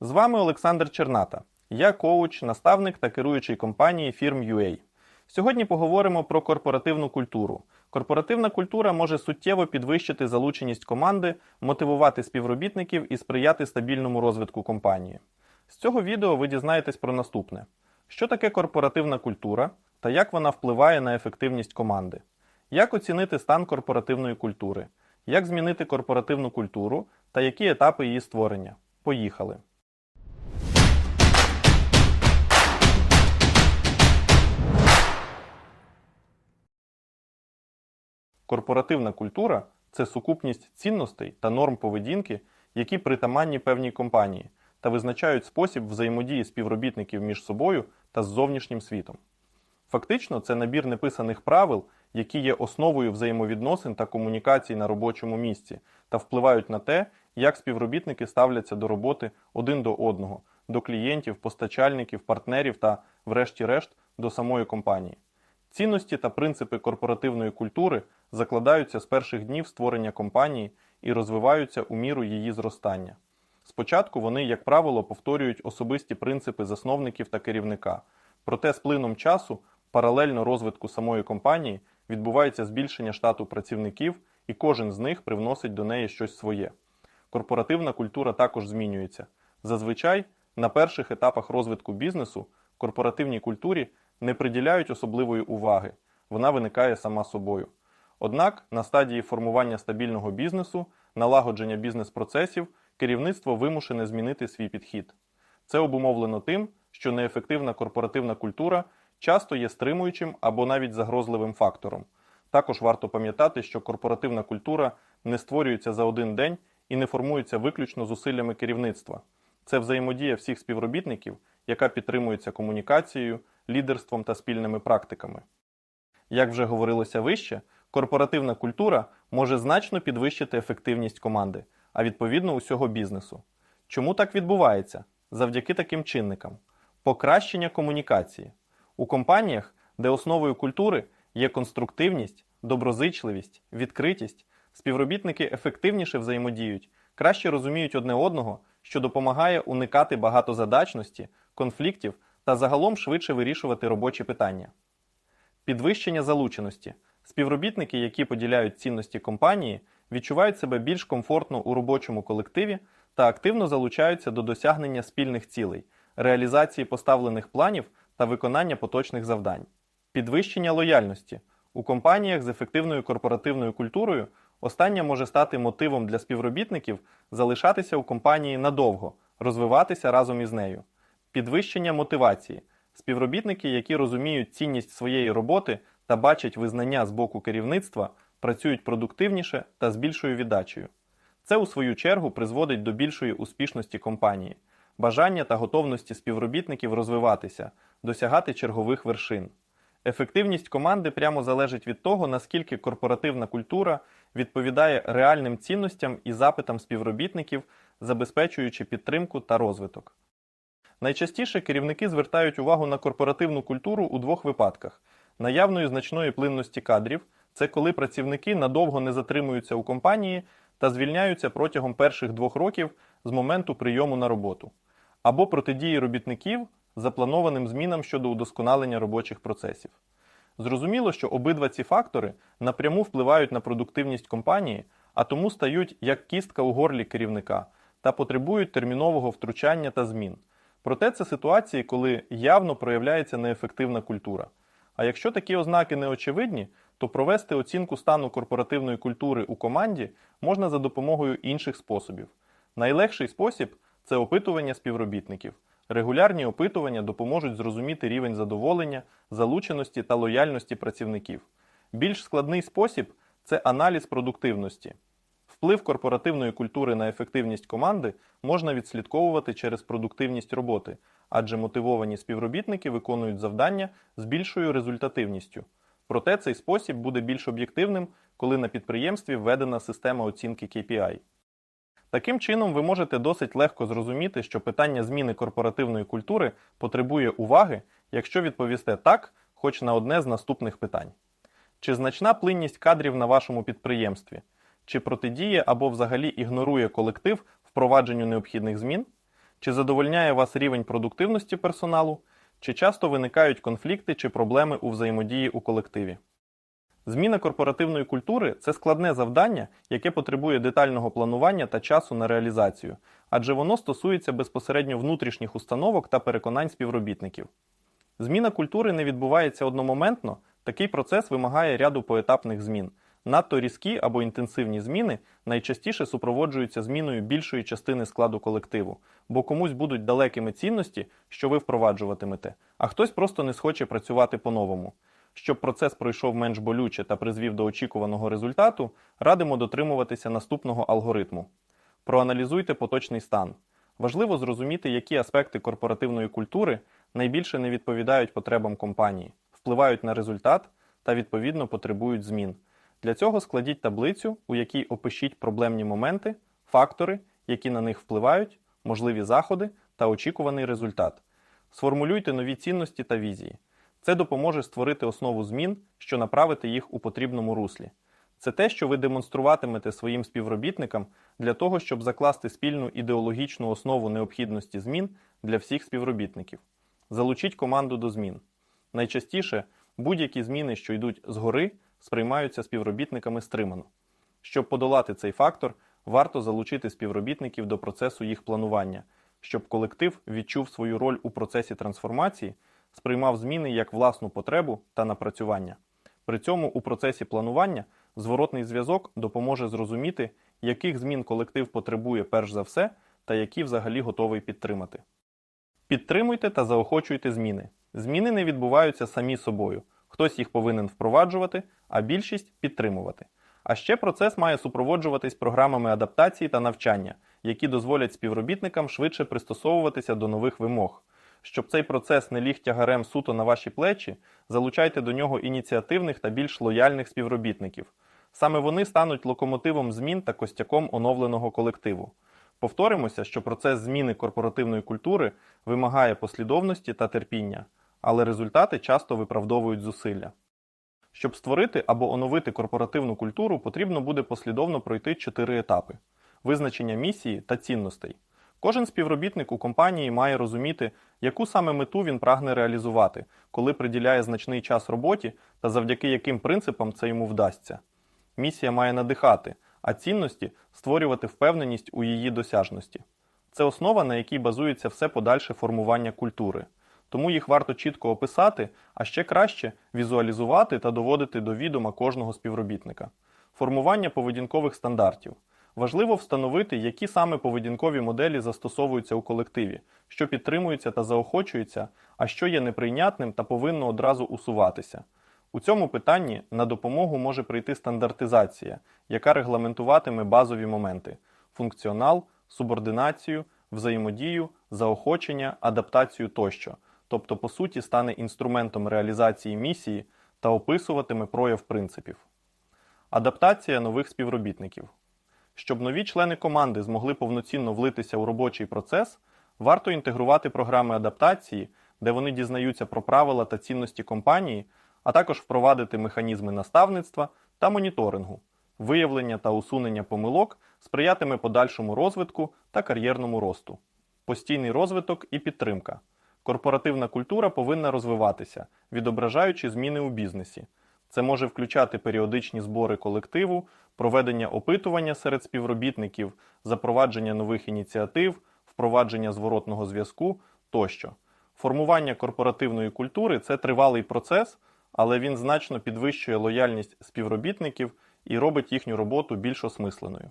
З вами Олександр Черната. Я коуч, наставник та керуючий компанії Firm.ua. Сьогодні поговоримо про корпоративну культуру. Корпоративна культура може суттєво підвищити залученість команди, мотивувати співробітників і сприяти стабільному розвитку компанії. З цього відео ви дізнаєтесь про наступне: що таке корпоративна культура та як вона впливає на ефективність команди, як оцінити стан корпоративної культури, як змінити корпоративну культуру та які етапи її створення. Поїхали! Корпоративна культура це сукупність цінностей та норм поведінки, які притаманні певній компанії та визначають спосіб взаємодії співробітників між собою та з зовнішнім світом. Фактично, це набір неписаних правил, які є основою взаємовідносин та комунікацій на робочому місці та впливають на те, як співробітники ставляться до роботи один до одного, до клієнтів, постачальників, партнерів та, врешті-решт, до самої компанії. Цінності та принципи корпоративної культури закладаються з перших днів створення компанії і розвиваються у міру її зростання. Спочатку вони, як правило, повторюють особисті принципи засновників та керівника, проте з плином часу, паралельно розвитку самої компанії, відбувається збільшення штату працівників, і кожен з них привносить до неї щось своє. Корпоративна культура також змінюється. Зазвичай на перших етапах розвитку бізнесу корпоративній культурі не приділяють особливої уваги, вона виникає сама собою. Однак на стадії формування стабільного бізнесу, налагодження бізнес-процесів, керівництво вимушене змінити свій підхід. Це обумовлено тим, що неефективна корпоративна культура часто є стримуючим або навіть загрозливим фактором. Також варто пам'ятати, що корпоративна культура не створюється за один день і не формується виключно зусиллями керівництва. Це взаємодія всіх співробітників, яка підтримується комунікацією, лідерством та спільними практиками. Як вже говорилося вище, корпоративна культура може значно підвищити ефективність команди, а відповідно усього бізнесу. Чому так відбувається? Завдяки таким чинникам: покращення комунікації. У компаніях, де основою культури є конструктивність, доброзичливість, відкритість, співробітники ефективніше взаємодіють, краще розуміють одне одного, що допомагає уникати багатозадачності, конфліктів та загалом швидше вирішувати робочі питання. Підвищення залученості. Співробітники, які поділяють цінності компанії, відчувають себе більш комфортно у робочому колективі та активно залучаються до досягнення спільних цілей, реалізації поставлених планів та виконання поточних завдань. Підвищення лояльності. У компаніях з ефективною корпоративною культурою остання може стати мотивом для співробітників залишатися у компанії надовго, розвиватися разом із нею. Підвищення мотивації. Співробітники, які розуміють цінність своєї роботи та бачать визнання з боку керівництва, працюють продуктивніше та з більшою віддачею. Це, у свою чергу, призводить до більшої успішності компанії, бажання та готовності співробітників розвиватися, досягати чергових вершин. Ефективність команди прямо залежить від того, наскільки корпоративна культура відповідає реальним цінностям і запитам співробітників, забезпечуючи підтримку та розвиток. Найчастіше керівники звертають увагу на корпоративну культуру у двох випадках: наявної значної плинності кадрів це коли працівники надовго не затримуються у компанії та звільняються протягом перших двох років з моменту прийому на роботу, або протидії робітників запланованим змінам щодо удосконалення робочих процесів. Зрозуміло, що обидва ці фактори напряму впливають на продуктивність компанії, а тому стають як кістка у горлі керівника та потребують термінового втручання та змін. Проте це ситуації, коли явно проявляється неефективна культура. А якщо такі ознаки не очевидні, то провести оцінку стану корпоративної культури у команді можна за допомогою інших способів. Найлегший спосіб це опитування співробітників. Регулярні опитування допоможуть зрозуміти рівень задоволення, залученості та лояльності працівників. Більш складний спосіб це аналіз продуктивності. Вплив корпоративної культури на ефективність команди можна відслідковувати через продуктивність роботи, адже мотивовані співробітники виконують завдання з більшою результативністю. Проте цей спосіб буде більш об'єктивним, коли на підприємстві введена система оцінки KPI. Таким чином, ви можете досить легко зрозуміти, що питання зміни корпоративної культури потребує уваги, якщо відповісте так, хоч на одне з наступних питань: чи значна плинність кадрів на вашому підприємстві, чи протидіє або взагалі ігнорує колектив впровадженню необхідних змін, Чи задовольняє вас рівень продуктивності персоналу? Чи часто виникають конфлікти чи проблеми у взаємодії у колективі? Зміна корпоративної культури це складне завдання, яке потребує детального планування та часу на реалізацію, адже воно стосується безпосередньо внутрішніх установок та переконань співробітників. Зміна культури не відбувається одномоментно, такий процес вимагає ряду поетапних змін. Надто різкі або інтенсивні зміни найчастіше супроводжуються зміною більшої частини складу колективу, бо комусь будуть далекими цінності, що ви впроваджуватимете, а хтось просто не схоче працювати по-новому. Щоб процес пройшов менш болюче та призвів до очікуваного результату, радимо дотримуватися наступного алгоритму. Проаналізуйте поточний стан. Важливо зрозуміти, які аспекти корпоративної культури найбільше не відповідають потребам компанії, впливають на результат та відповідно потребують змін. Для цього складіть таблицю, у якій опишіть проблемні моменти, фактори, які на них впливають, можливі заходи та очікуваний результат. Сформулюйте нові цінності та візії. Це допоможе створити основу змін, що направити їх у потрібному руслі. Це те, що ви демонструватимете своїм співробітникам для того, щоб закласти спільну ідеологічну основу необхідності змін для всіх співробітників. Залучіть команду до змін. Найчастіше будь-які зміни, що йдуть згори, сприймаються співробітниками стримано. Щоб подолати цей фактор, варто залучити співробітників до процесу їх планування, щоб колектив відчув свою роль у процесі трансформації, сприймав зміни як власну потребу та напрацювання. При цьому у процесі планування зворотний зв'язок допоможе зрозуміти, яких змін колектив потребує перш за все та які взагалі готовий підтримати. Підтримуйте та заохочуйте зміни. Зміни не відбуваються самі собою. Хтось їх повинен впроваджувати, а більшість підтримувати. А ще процес має супроводжуватись програмами адаптації та навчання, які дозволять співробітникам швидше пристосовуватися до нових вимог. Щоб цей процес не ліг тягарем суто на ваші плечі, залучайте до нього ініціативних та більш лояльних співробітників. Саме вони стануть локомотивом змін та костяком оновленого колективу. Повторимося, що процес зміни корпоративної культури вимагає послідовності та терпіння, але результати часто виправдовують зусилля. Щоб створити або оновити корпоративну культуру, потрібно буде послідовно пройти чотири етапи: визначення місії та цінностей. Кожен співробітник у компанії має розуміти, яку саме мету він прагне реалізувати, коли приділяє значний час роботі та завдяки яким принципам це йому вдасться. Місія має надихати, а цінності створювати впевненість у її досяжності. Це основа, на якій базується все подальше формування культури. Тому їх варто чітко описати, а ще краще візуалізувати та доводити до відома кожного співробітника. Формування поведінкових стандартів. Важливо встановити, які саме поведінкові моделі застосовуються у колективі, що підтримуються та заохочуються, а що є неприйнятним та повинно одразу усуватися. У цьому питанні на допомогу може прийти стандартизація, яка регламентуватиме базові моменти: функціонал, субординацію, взаємодію, заохочення, адаптацію тощо, тобто, по суті, стане інструментом реалізації місії та описуватиме прояв принципів. Адаптація нових співробітників. Щоб нові члени команди змогли повноцінно влитися у робочий процес, варто інтегрувати програми адаптації, де вони дізнаються про правила та цінності компанії, а також впровадити механізми наставництва та моніторингу. Виявлення та усунення помилок сприятиме подальшому розвитку та кар'єрному росту. Постійний розвиток і підтримка. Корпоративна культура повинна розвиватися, відображаючи зміни у бізнесі. Це може включати періодичні збори колективу, проведення опитування серед співробітників, запровадження нових ініціатив, впровадження зворотного зв'язку тощо. Формування корпоративної культури це тривалий процес, але він значно підвищує лояльність співробітників і робить їхню роботу більш осмисленою.